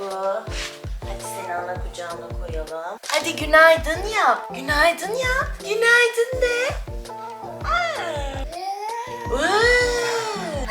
bu. Hadi seni ana kucağına koyalım. Hadi günaydın yap. Günaydın yap. Günaydın de. Iıı.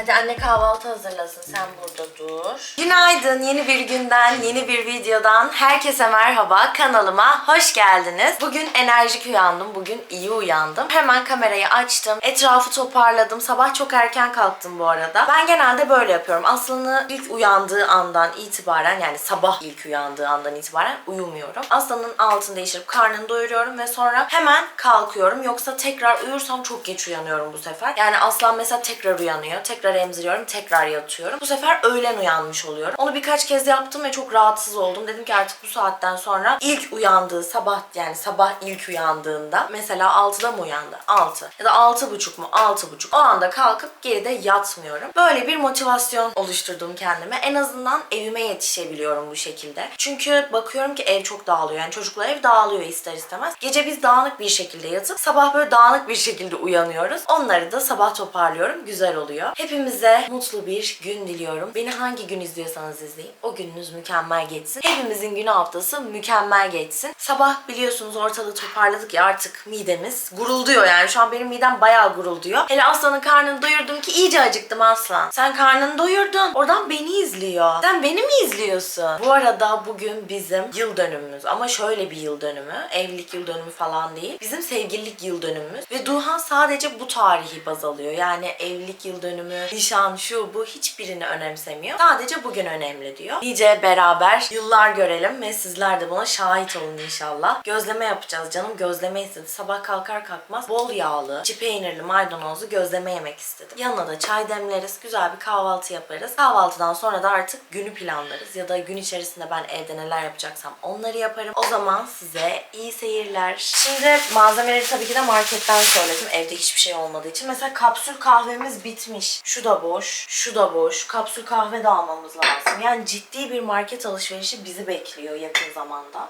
Hadi anne kahvaltı hazırlasın sen burada dur. Günaydın yeni bir günden yeni bir videodan herkese merhaba kanalıma hoş geldiniz. Bugün enerjik uyandım bugün iyi uyandım. Hemen kamerayı açtım etrafı toparladım sabah çok erken kalktım bu arada. Ben genelde böyle yapıyorum Aslan'ı ilk uyandığı andan itibaren yani sabah ilk uyandığı andan itibaren uyumuyorum. Aslan'ın altını değiştirip karnını doyuruyorum ve sonra hemen kalkıyorum. Yoksa tekrar uyursam çok geç uyanıyorum bu sefer. Yani Aslan mesela tekrar uyanıyor. Tekrar emziriyorum. Tekrar yatıyorum. Bu sefer öğlen uyanmış oluyorum. Onu birkaç kez yaptım ve çok rahatsız oldum. Dedim ki artık bu saatten sonra ilk uyandığı sabah yani sabah ilk uyandığında mesela 6'da mı uyandı? 6. Ya da 6.30 mu? 6.30. O anda kalkıp geride yatmıyorum. Böyle bir motivasyon oluşturdum kendime. En azından evime yetişebiliyorum bu şekilde. Çünkü bakıyorum ki ev çok dağılıyor. Yani çocukla ev dağılıyor ister istemez. Gece biz dağınık bir şekilde yatıp sabah böyle dağınık bir şekilde uyanıyoruz. Onları da sabah toparlıyorum. Güzel oluyor. Hepimize mutlu bir gün diliyorum. Beni hangi gün izliyorsanız izleyin. O gününüz mükemmel geçsin. Hepimizin günü haftası mükemmel geçsin. Sabah biliyorsunuz ortalığı toparladık ya artık midemiz gurulduyor yani. Şu an benim midem bayağı gurulduyor. Hele Aslan'ın karnını doyurdum ki iyice acıktım Aslan. Sen karnını doyurdun. Oradan beni izliyor. Sen beni mi izliyorsun? Bu arada bugün bizim yıl dönümümüz. Ama şöyle bir yıl dönümü. Evlilik yıl dönümü falan değil. Bizim sevgililik yıl dönümümüz. Ve Duhan sadece bu tarihi baz alıyor. Yani evlilik yıl dönümü, nişan, şu bu hiçbirini önemsemiyor. Sadece bugün önemli diyor. Nice beraber yıllar görelim ve sizler de buna şahit olun inşallah. Gözleme yapacağız. Canım gözleme istedi. Sabah kalkar kalkmaz bol yağlı, çi peynirli, maydanozlu gözleme yemek istedim. Yanına da çay demleriz. Güzel bir kahvaltı yaparız. Kahvaltıdan sonra da artık günü planlarız. Ya da gün içerisinde ben evde neler yapacaksam onları yaparım. O zaman size iyi seyirler. Şimdi malzemeleri tabii ki de marketten söyledim. Evde hiçbir şey olmadığı için. Mesela kapsül kahvemiz bitmiş. Şu da boş, şu da boş. Kapsül kahve de almamız lazım. Yani ciddi bir market alışverişi bizi bekliyor yakın zamanda.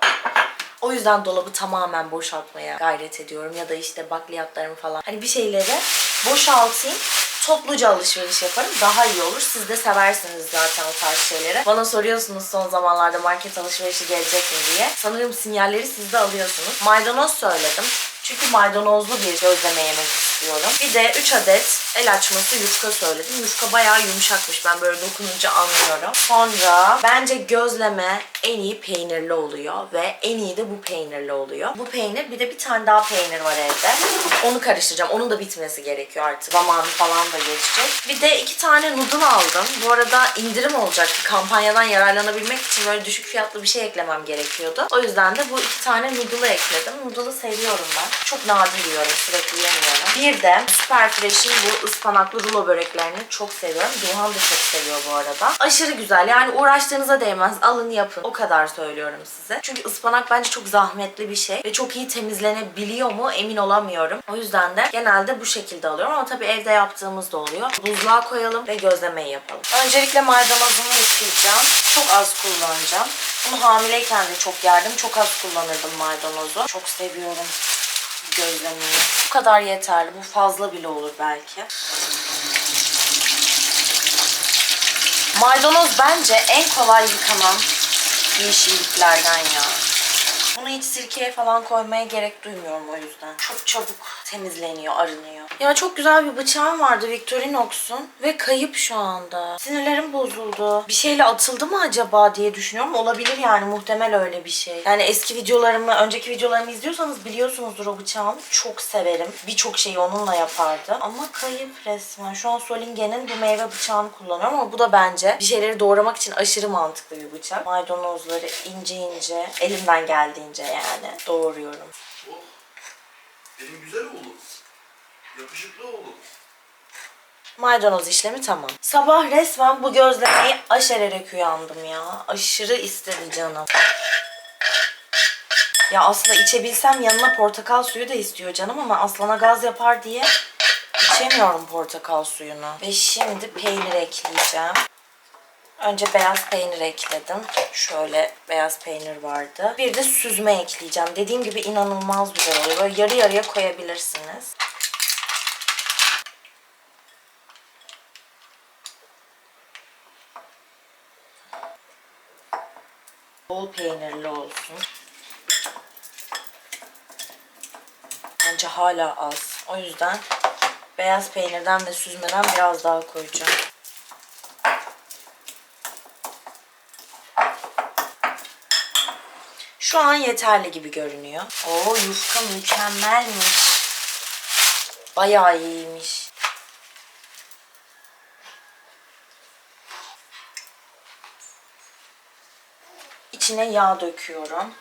O yüzden dolabı tamamen boşaltmaya gayret ediyorum. Ya da işte bakliyatlarımı falan. Hani bir şeyleri boşaltayım. Topluca alışveriş yaparım. Daha iyi olur. Siz de seversiniz zaten o tarz şeyleri. Bana soruyorsunuz son zamanlarda market alışverişi gelecek mi diye. Sanırım sinyalleri siz de alıyorsunuz. Maydanoz söyledim. Çünkü maydanozlu bir gözleme yemek istiyorum. Bir de 3 adet el açması yufka söyledim. Yufka bayağı yumuşakmış. Ben böyle dokununca anlıyorum. Sonra bence gözleme en iyi peynirli oluyor ve en iyi de bu peynirli oluyor. Bu peynir bir de bir tane daha peynir var evde. Onu karıştıracağım. Onun da bitmesi gerekiyor artık. Zamanı falan da geçecek. Bir de iki tane noodle aldım. Bu arada indirim olacaktı. Kampanyadan yararlanabilmek için böyle düşük fiyatlı bir şey eklemem gerekiyordu. O yüzden de bu iki tane noodle'ı ekledim. Noodle'ı seviyorum ben. Çok nadir yiyorum. Sürekli yemiyorum. Bir de Super Fresh'in bu ıspanaklı rulo böreklerini çok seviyorum. Duhan da çok seviyor bu arada. Aşırı güzel. Yani uğraştığınıza değmez. Alın yapın. O kadar söylüyorum size. Çünkü ıspanak bence çok zahmetli bir şey. Ve çok iyi temizlenebiliyor mu emin olamıyorum. O yüzden de genelde bu şekilde alıyorum. Ama tabii evde yaptığımız da oluyor. Buzluğa koyalım ve gözlemeyi yapalım. Öncelikle maydanozumu yıkayacağım. Çok az kullanacağım. Bunu hamileyken de çok yerdim. Çok az kullanırdım maydanozu. Çok seviyorum gözlemeyi. Bu kadar yeterli. Bu fazla bile olur belki. Maydanoz bence en kolay yıkanan yeşilliklerden ya. Bunu hiç sirkeye falan koymaya gerek duymuyorum o yüzden. Çok çabuk temizleniyor, arınıyor. Ya çok güzel bir bıçağım vardı Victorinox'un ve kayıp şu anda. Sinirlerim bozuldu. Bir şeyle atıldı mı acaba diye düşünüyorum. Olabilir yani muhtemel öyle bir şey. Yani eski videolarımı, önceki videolarımı izliyorsanız biliyorsunuzdur o bıçağımı. Çok severim. Birçok şeyi onunla yapardı. Ama kayıp resmen. Şu an Solingen'in bu meyve bıçağını kullanıyorum ama bu da bence bir şeyleri doğramak için aşırı mantıklı bir bıçak. Maydanozları ince ince, elimden geldiğince yani doğruyorum. Benim güzel oğlum. Yakışıklı oğlum. Maydanoz işlemi tamam. Sabah resmen bu gözlemeyi aşererek uyandım ya. Aşırı istedi canım. Ya aslında içebilsem yanına portakal suyu da istiyor canım ama aslana gaz yapar diye içemiyorum portakal suyunu. Ve şimdi peynir ekleyeceğim. Önce beyaz peynir ekledim. Şöyle beyaz peynir vardı. Bir de süzme ekleyeceğim. Dediğim gibi inanılmaz güzel oluyor. Böyle yarı yarıya koyabilirsiniz. Bol peynirli olsun. Bence hala az. O yüzden beyaz peynirden ve süzmeden biraz daha koyacağım. Şu an yeterli gibi görünüyor. Oo yufka mükemmelmiş. Bayağı iyiymiş. İçine yağ döküyorum.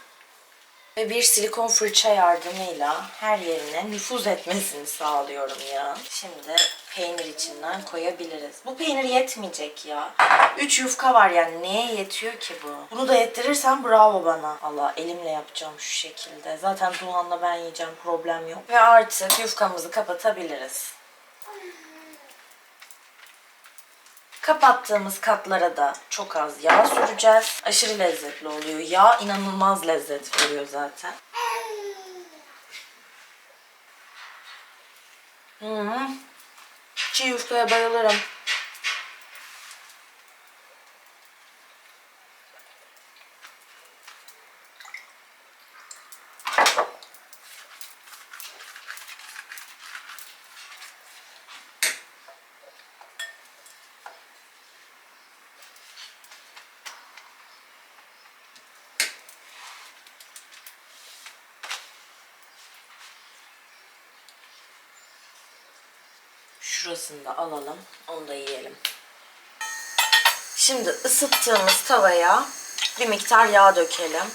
Ve bir silikon fırça yardımıyla her yerine nüfuz etmesini sağlıyorum ya. Şimdi peynir içinden koyabiliriz. Bu peynir yetmeyecek ya. 3 yufka var yani neye yetiyor ki bu? Bunu da yettirirsen bravo bana. Allah elimle yapacağım şu şekilde. Zaten Duhan'la ben yiyeceğim problem yok. Ve artık yufkamızı kapatabiliriz. Kapattığımız katlara da çok az yağ süreceğiz. Aşırı lezzetli oluyor. Yağ inanılmaz lezzet veriyor zaten. -hı. Çiğ yufkaya bayılırım. Şurasını da alalım. Onu da yiyelim. Şimdi ısıttığımız tavaya bir miktar yağ dökelim.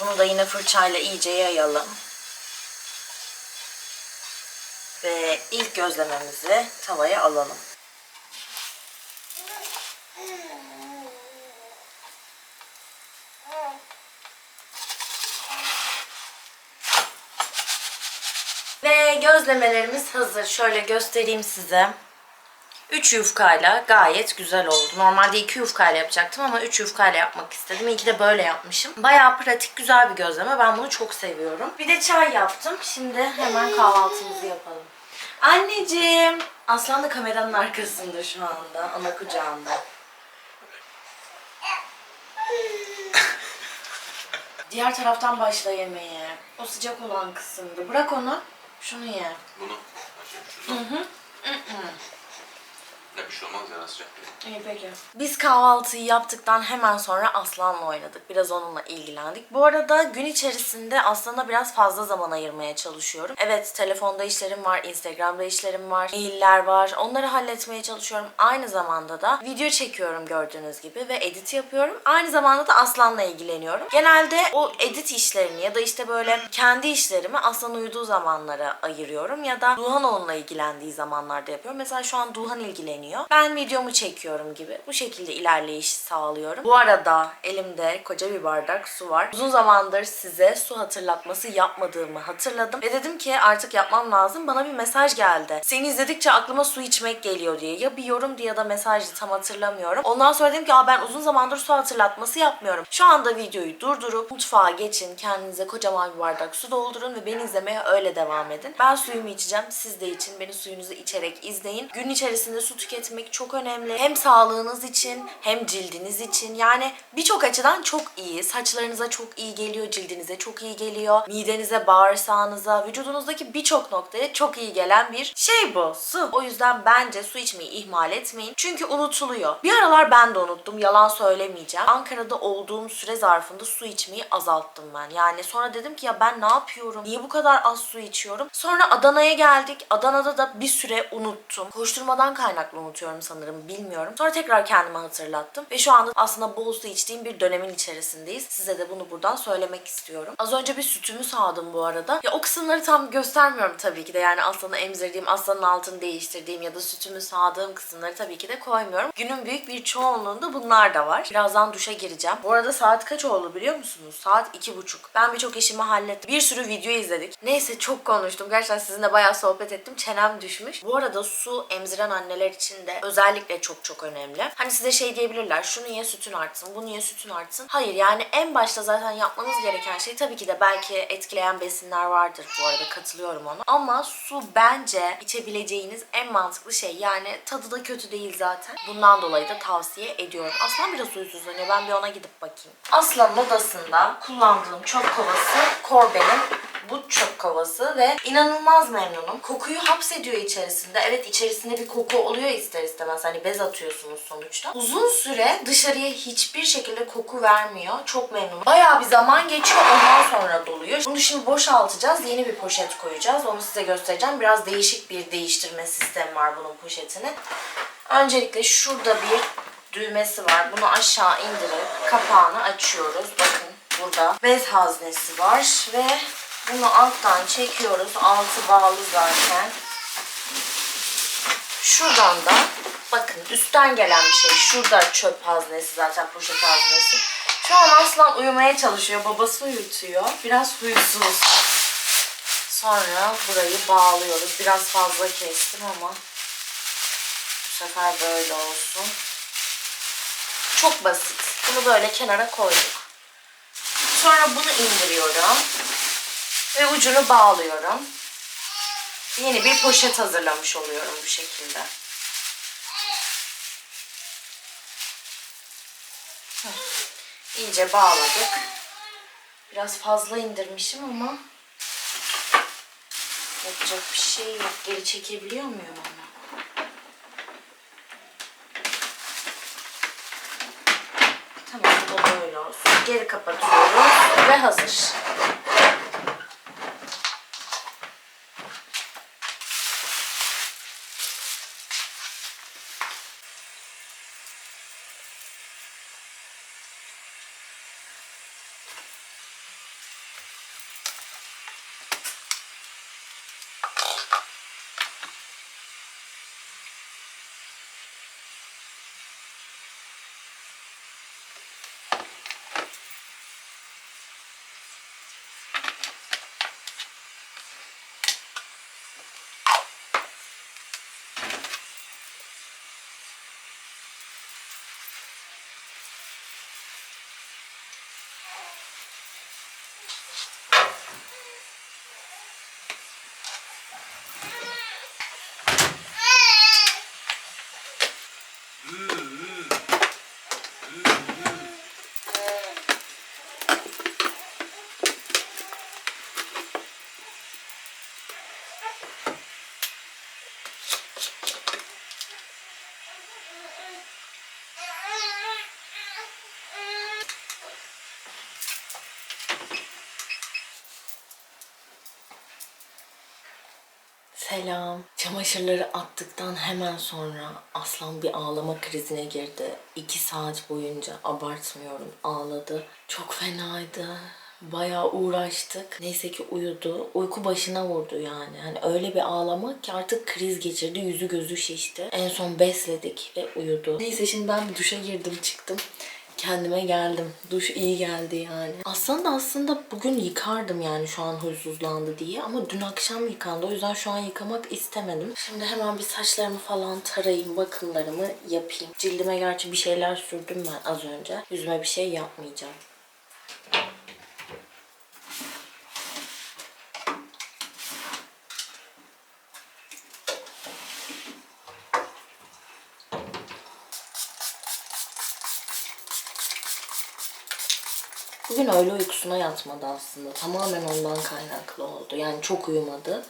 Bunu da yine fırçayla iyice yayalım. Ve ilk gözlememizi tavaya alalım. Ve gözlemelerimiz hazır. Şöyle göstereyim size. 3 yufkayla gayet güzel oldu. Normalde 2 yufkayla yapacaktım ama 3 yufkayla yapmak istedim. İyi ki de böyle yapmışım. Bayağı pratik, güzel bir gözleme. Ben bunu çok seviyorum. Bir de çay yaptım. Şimdi hemen kahvaltımızı yapalım. Anneciğim. Aslan da kameranın arkasında şu anda. Ana kucağında. Diğer taraftan başla yemeğe. O sıcak olan kısımdı. Bırak onu. Şunu ye. Bunu açayım şuradan. Ne bir şey olmaz ya sıcak. İyi peki. Biz kahvaltıyı yaptıktan hemen sonra Aslan'la oynadık. Biraz onunla ilgilendik. Bu arada gün içerisinde Aslan'a biraz fazla zaman ayırmaya çalışıyorum. Evet telefonda işlerim var, Instagram'da işlerim var, mailler var. Onları halletmeye çalışıyorum. Aynı zamanda da video çekiyorum gördüğünüz gibi ve edit yapıyorum. Aynı zamanda da Aslan'la ilgileniyorum. Genelde o edit işlerini ya da işte böyle kendi işlerimi Aslan uyuduğu zamanlara ayırıyorum ya da Duhan onunla ilgilendiği zamanlarda yapıyorum. Mesela şu an Duhan ilgileniyor. Ben videomu çekiyorum gibi. Bu şekilde ilerleyiş sağlıyorum. Bu arada elimde koca bir bardak su var. Uzun zamandır size su hatırlatması yapmadığımı hatırladım. Ve dedim ki artık yapmam lazım. Bana bir mesaj geldi. Seni izledikçe aklıma su içmek geliyor diye. Ya bir yorumdu ya da mesajdı tam hatırlamıyorum. Ondan sonra dedim ki ben uzun zamandır su hatırlatması yapmıyorum. Şu anda videoyu durdurup mutfağa geçin. Kendinize kocaman bir bardak su doldurun ve beni izlemeye öyle devam edin. Ben suyumu içeceğim. Siz de için beni suyunuzu içerek izleyin. Gün içerisinde su tüketin tüketmek çok önemli. Hem sağlığınız için hem cildiniz için. Yani birçok açıdan çok iyi. Saçlarınıza çok iyi geliyor, cildinize çok iyi geliyor. Midenize, bağırsağınıza, vücudunuzdaki birçok noktaya çok iyi gelen bir şey bu. Su. O yüzden bence su içmeyi ihmal etmeyin. Çünkü unutuluyor. Bir aralar ben de unuttum. Yalan söylemeyeceğim. Ankara'da olduğum süre zarfında su içmeyi azalttım ben. Yani sonra dedim ki ya ben ne yapıyorum? Niye bu kadar az su içiyorum? Sonra Adana'ya geldik. Adana'da da bir süre unuttum. Koşturmadan kaynaklı unutuyorum sanırım. Bilmiyorum. Sonra tekrar kendime hatırlattım. Ve şu anda aslında bol su içtiğim bir dönemin içerisindeyiz. Size de bunu buradan söylemek istiyorum. Az önce bir sütümü sağdım bu arada. Ya o kısımları tam göstermiyorum tabii ki de. Yani aslanı emzirdiğim, aslanın altını değiştirdiğim ya da sütümü sağdığım kısımları tabii ki de koymuyorum. Günün büyük bir çoğunluğunda bunlar da var. Birazdan duşa gireceğim. Bu arada saat kaç oldu biliyor musunuz? Saat iki buçuk. Ben birçok işimi hallettim. Bir sürü video izledik. Neyse çok konuştum. Gerçekten sizinle bayağı sohbet ettim. Çenem düşmüş. Bu arada su emziren anneler için de özellikle çok çok önemli. Hani size şey diyebilirler. Şunu ye sütün artsın. Bunu ye sütün artsın. Hayır yani en başta zaten yapmanız gereken şey tabii ki de belki etkileyen besinler vardır bu arada. Katılıyorum ona. Ama su bence içebileceğiniz en mantıklı şey. Yani tadı da kötü değil zaten. Bundan dolayı da tavsiye ediyorum. Aslan biraz huysuzlanıyor. Ben bir ona gidip bakayım. Aslanın odasında kullandığım çöp kovası Corbe'nin bu çöp kovası ve inanılmaz memnunum. Kokuyu hapsediyor içerisinde. Evet içerisinde bir koku oluyor ister istemez. Hani bez atıyorsunuz sonuçta. Uzun süre dışarıya hiçbir şekilde koku vermiyor. Çok memnunum. Bayağı bir zaman geçiyor ondan sonra doluyor. Bunu şimdi boşaltacağız. Yeni bir poşet koyacağız. Onu size göstereceğim. Biraz değişik bir değiştirme sistemi var bunun poşetinin. Öncelikle şurada bir düğmesi var. Bunu aşağı indirip kapağını açıyoruz. Bakın burada bez haznesi var ve bunu alttan çekiyoruz. Altı bağlı zaten. Şuradan da bakın üstten gelen bir şey. Şurada çöp haznesi zaten poşet haznesi. Şu an aslan uyumaya çalışıyor. Babası uyutuyor. Biraz huysuz. Sonra burayı bağlıyoruz. Biraz fazla kestim ama bu sefer böyle olsun. Çok basit. Bunu böyle kenara koyduk. Sonra bunu indiriyorum. Ve ucunu bağlıyorum. Yeni bir poşet hazırlamış oluyorum bu şekilde. İyice bağladık. Biraz fazla indirmişim ama yapacak bir şey yok. Geri çekebiliyor muyum onu? Tamam bu böyle olsun. Geri kapatıyorum ve hazır. Selam. Çamaşırları attıktan hemen sonra Aslan bir ağlama krizine girdi. İki saat boyunca abartmıyorum ağladı. Çok fenaydı. Bayağı uğraştık. Neyse ki uyudu. Uyku başına vurdu yani. Hani öyle bir ağlamak ki artık kriz geçirdi. Yüzü gözü şişti. En son besledik ve uyudu. Neyse şimdi ben bir duşa girdim çıktım kendime geldim. Duş iyi geldi yani. Aslında aslında bugün yıkardım yani şu an huysuzlandı diye ama dün akşam yıkandı. O yüzden şu an yıkamak istemedim. Şimdi hemen bir saçlarımı falan tarayayım, bakımlarımı yapayım. Cildime gerçi bir şeyler sürdüm ben az önce. Yüzüme bir şey yapmayacağım. Bugün öğle uykusuna yatmadı aslında. Tamamen ondan kaynaklı oldu. Yani çok uyumadı.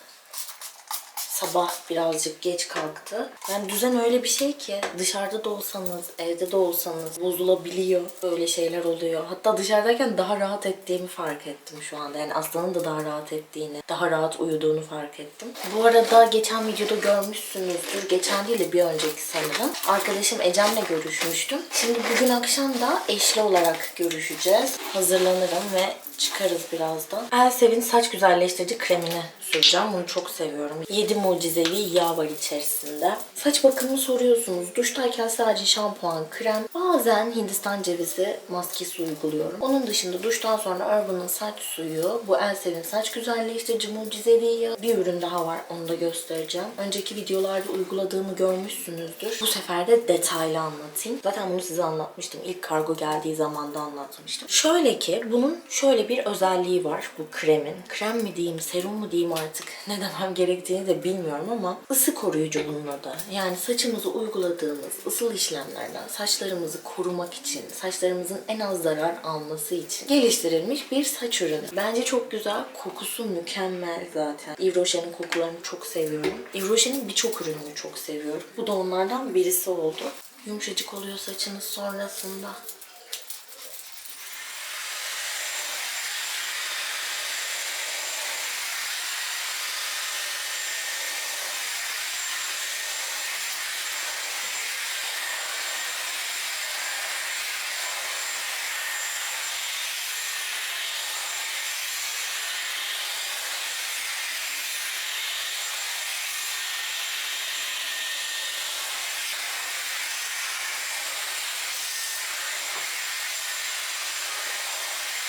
Sabah birazcık geç kalktı. Yani düzen öyle bir şey ki dışarıda da olsanız, evde de olsanız bozulabiliyor. Böyle şeyler oluyor. Hatta dışarıdayken daha rahat ettiğimi fark ettim şu anda. Yani Aslan'ın da daha rahat ettiğini, daha rahat uyuduğunu fark ettim. Bu arada geçen videoda görmüşsünüzdür. Geçen değil de bir önceki sanırım. Arkadaşım Ecem'le görüşmüştüm. Şimdi bugün akşam da eşli olarak görüşeceğiz. Hazırlanırım ve çıkarız birazdan. Elsev'in saç güzelleştirici kremini süreceğim. Bunu çok seviyorum. 7 mucizevi yağ var içerisinde. Saç bakımını soruyorsunuz. Duştayken sadece şampuan, krem, bazen Hindistan cevizi maskesi uyguluyorum. Onun dışında duştan sonra Urban'ın saç suyu, bu Elsev'in saç güzelleştirici mucizevi yağı. Bir ürün daha var. Onu da göstereceğim. Önceki videolarda uyguladığımı görmüşsünüzdür. Bu sefer de detaylı anlatayım. Zaten bunu size anlatmıştım. İlk kargo geldiği zaman da anlatmıştım. Şöyle ki bunun şöyle bir özelliği var bu kremin. Krem mi diyeyim, serum mu diyeyim artık ne demem gerektiğini de bilmiyorum ama ısı koruyucu bunun adı. Yani saçımızı uyguladığımız ısıl işlemlerden saçlarımızı korumak için, saçlarımızın en az zarar alması için geliştirilmiş bir saç ürünü. Bence çok güzel. Kokusu mükemmel zaten. Yves Rocher'in kokularını çok seviyorum. Yves Rocher'in birçok ürününü çok seviyorum. Bu da onlardan birisi oldu. Yumuşacık oluyor saçınız sonrasında.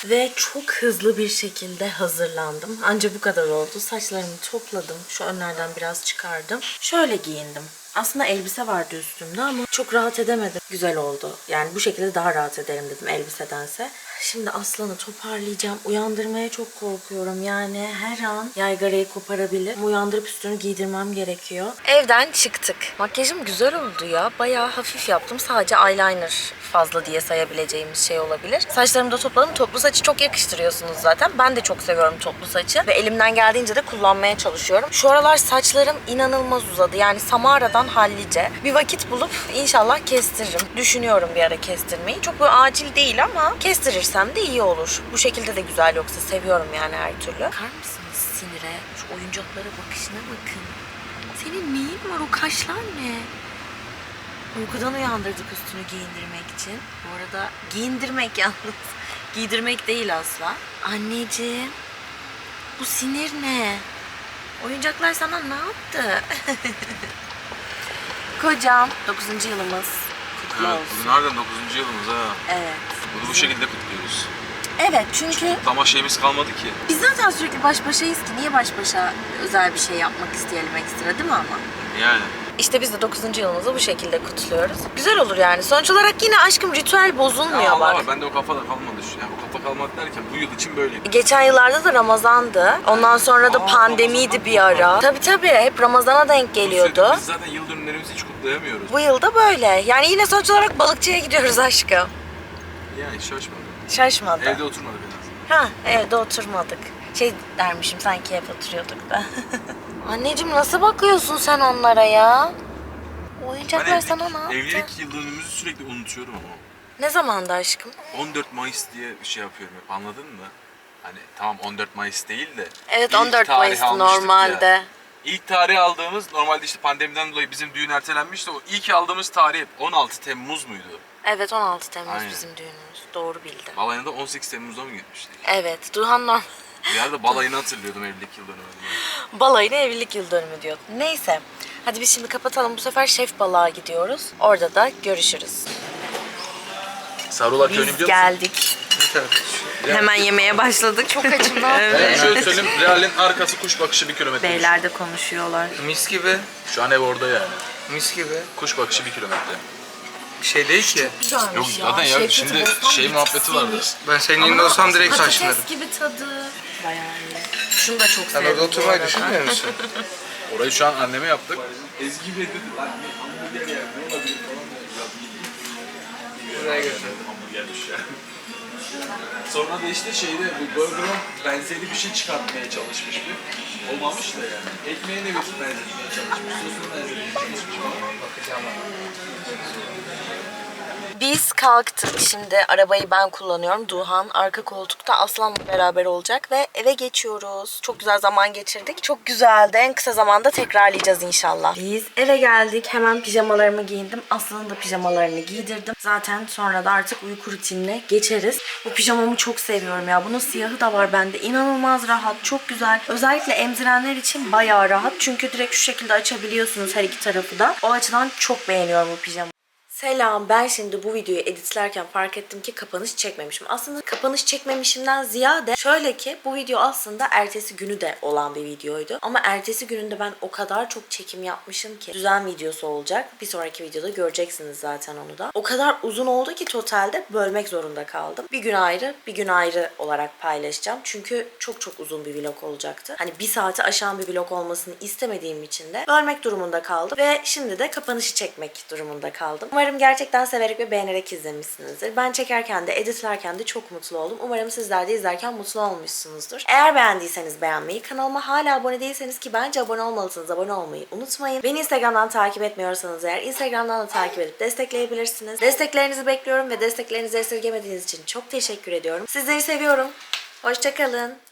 Ve çok hızlı bir şekilde hazırlandım. Anca bu kadar oldu. Saçlarımı topladım. Şu önlerden biraz çıkardım. Şöyle giyindim. Aslında elbise vardı üstümde ama çok rahat edemedim. Güzel oldu. Yani bu şekilde daha rahat ederim dedim elbisedense. Şimdi Aslan'ı toparlayacağım. Uyandırmaya çok korkuyorum. Yani her an yaygarayı koparabilir. Uyandırıp üstünü giydirmem gerekiyor. Evden çıktık. Makyajım güzel oldu ya. Bayağı hafif yaptım. Sadece eyeliner fazla diye sayabileceğimiz şey olabilir. Saçlarımı da topladım. Toplu saçı çok yakıştırıyorsunuz zaten. Ben de çok seviyorum toplu saçı. Ve elimden geldiğince de kullanmaya çalışıyorum. Şu aralar saçlarım inanılmaz uzadı. Yani Samara'dan hallice. Bir vakit bulup inşallah kestiririm. Düşünüyorum bir ara kestirmeyi. Çok acil değil ama kestirirsem de iyi olur. Bu şekilde de güzel yoksa seviyorum yani her türlü. Bakar mısınız sinire? Şu oyuncaklara bakışına bakın. Senin neyin var? O kaşlar ne? Uykudan uyandırdık üstünü giyindirmek için. Bu arada giyindirmek yalnız. Giydirmek değil asla. Anneciğim. Bu sinir ne? Oyuncaklar sana ne yaptı? Kocam. 9. yılımız. Kutlu Evet, olsun. bugün harbiden 9. yılımız ha. Evet. Bunu bu şekilde kutluyoruz. Evet çünkü Ama şeyimiz kalmadı ki. biz zaten sürekli baş başayız ki niye baş başa özel bir şey yapmak isteyelim ekstra değil mi ama? Yani. İşte biz de 9. yılımızı bu şekilde kutluyoruz. Güzel olur yani. Sonuç olarak yine aşkım ritüel bozulmuyor Ya ama bak. bende o kafada kalmadı şu. Yani o kafa kalmadı derken bu yıl için böyle. Geçen yıllarda da Ramazan'dı. Ondan sonra da Aa, pandemiydi Ramazan'dan bir ara. Tabii tabii hep Ramazan'a denk geliyordu. Biz zaten yıl dönümlerimizi hiç kutlayamıyoruz. Bu yılda böyle. Yani yine sonuç olarak balıkçıya gidiyoruz aşkım. Yani şaşmadı. Şaşmadı. Evde oturmadık en azından. Ha evde oturmadık. Şey dermişim sanki hep oturuyorduk da. Anneciğim nasıl bakıyorsun sen onlara ya? Oyuncaklar Ben sana ne evlilik, yaptı? evlilik yıl dönümümüzü sürekli unutuyorum ama. Ne zamandı aşkım? 14 Mayıs diye bir şey yapıyorum hep anladın mı? Hani tamam 14 Mayıs değil de. Evet ilk 14 tarih Mayıs'tı almıştık normalde. ya. İlk tarih aldığımız normalde işte pandemiden dolayı bizim düğün ertelenmişti. O ilk aldığımız tarih 16 Temmuz muydu? Evet 16 Temmuz Aynen. bizim düğünümüz. Doğru bildin. Balayına da 18 Temmuz'da mı gitmiştik? Evet Duhan normal. Bir yerde balayını hatırlıyordum evlilik yıl dönümünde. Balayına evlilik yıl dönümü diyordu. Neyse. Hadi biz şimdi kapatalım. Bu sefer şef balığa gidiyoruz. Orada da görüşürüz. Sarılar Biz geldik. Hemen yemeye başladık. Çok açım Evet. Şöyle söyleyeyim, Real'in arkası kuş bakışı bir kilometre. Beyler de konuşuyorlar. Mis gibi, Şu an ev orada yani. mis gibi. Kuş bakışı bir kilometre. Bir şey değil ki. Güzelmiş Yok, zaten ya, Şevket'i şimdi şey muhabbeti vardı. bitkisiymiş. Ben senin yerinde olsam direkt Patates saçlarım. gibi tadı. Bayağı iyi. Şunu da çok Sen sevdim. orada oturmayı düşünmüyor musun? Orayı şu an anneme yaptık. Ezgi Bey dedi lan hamburger yer ne olabilir falan. Buraya götür. Ya. Sonra da işte şeyde bu burger'a benzeri bir şey çıkartmaya çalışmış bir. Olmamış da yani. Ekmeğine bir benzetmeye çalışmış. Sosuna benzetmeye çalışmış falan. Biz kalktık. Şimdi arabayı ben kullanıyorum. Duhan arka koltukta Aslan'la beraber olacak ve eve geçiyoruz. Çok güzel zaman geçirdik. Çok güzeldi. En kısa zamanda tekrarlayacağız inşallah. Biz eve geldik. Hemen pijamalarımı giyindim. Aslan'ın da pijamalarını giydirdim. Zaten sonra da artık uyku rutinine geçeriz. Bu pijamamı çok seviyorum ya. Bunun siyahı da var bende. İnanılmaz rahat. Çok güzel. Özellikle emzirenler için bayağı rahat. Çünkü direkt şu şekilde açabiliyorsunuz her iki tarafı da. O açıdan çok beğeniyorum bu pijamayı. Selam. Ben şimdi bu videoyu editlerken fark ettim ki kapanış çekmemişim. Aslında kapanış çekmemişimden ziyade şöyle ki bu video aslında ertesi günü de olan bir videoydu. Ama ertesi gününde ben o kadar çok çekim yapmışım ki düzen videosu olacak. Bir sonraki videoda göreceksiniz zaten onu da. O kadar uzun oldu ki totalde bölmek zorunda kaldım. Bir gün ayrı, bir gün ayrı olarak paylaşacağım. Çünkü çok çok uzun bir vlog olacaktı. Hani bir saati aşan bir vlog olmasını istemediğim için de bölmek durumunda kaldım. Ve şimdi de kapanışı çekmek durumunda kaldım. Umarım gerçekten severek ve beğenerek izlemişsinizdir. Ben çekerken de editlerken de çok mutlu oldum. Umarım sizler de izlerken mutlu olmuşsunuzdur. Eğer beğendiyseniz beğenmeyi, kanalıma hala abone değilseniz ki bence abone olmalısınız. Abone olmayı unutmayın. Beni Instagram'dan takip etmiyorsanız eğer Instagram'dan da takip edip destekleyebilirsiniz. Desteklerinizi bekliyorum ve desteklerinizi esirgemediğiniz için çok teşekkür ediyorum. Sizleri seviyorum. Hoşçakalın.